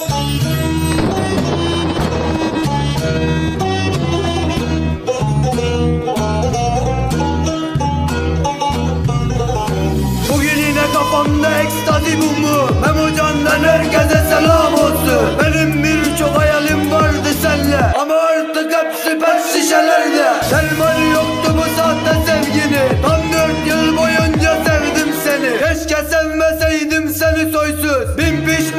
Bugün yine kafamda ekstazi mumu Memocan'dan herkese selam olsun. Benim birçok hayalim vardı senle Ama artık hepsi pes şişelerde Dermanı yoktu bu sahte sevgini. Tam dört yıl boyunca sevdim seni. Keşke sevmeseydim seni soysuz. Bin pişmanım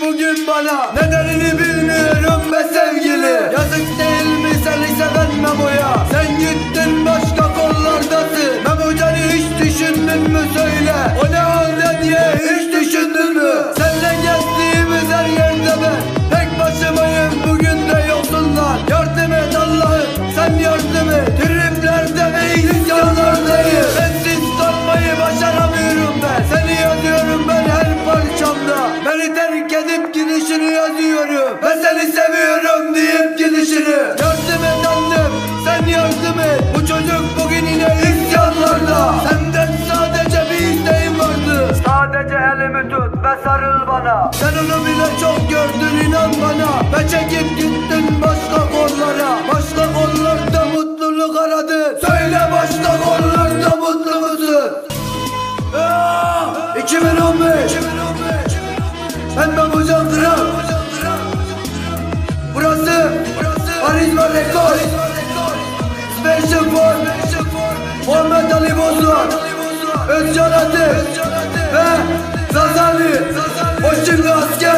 bugün bana. Nedenini bilmiyorum be sevgili. Yazık değil yazıyorum Ve seni seviyorum deyip gidişini. Yardım et annem sen yardım et Bu çocuk bugün yine isyanlarda. Senden sadece bir isteğim vardı. Sadece elimi tut ve sarıl bana. Sen onu bile çok gördün inan bana. Ve çekip gittin başka kollara. Başka kollarda mutluluk aradın Söyle başka kollarda mutlu musun? Ah! 2015 Ben Memocan Kral Burası Rekord Special Form. Muhammed Ali Bozdoğan Özcan Ateş Ve Zazali O şimdi asker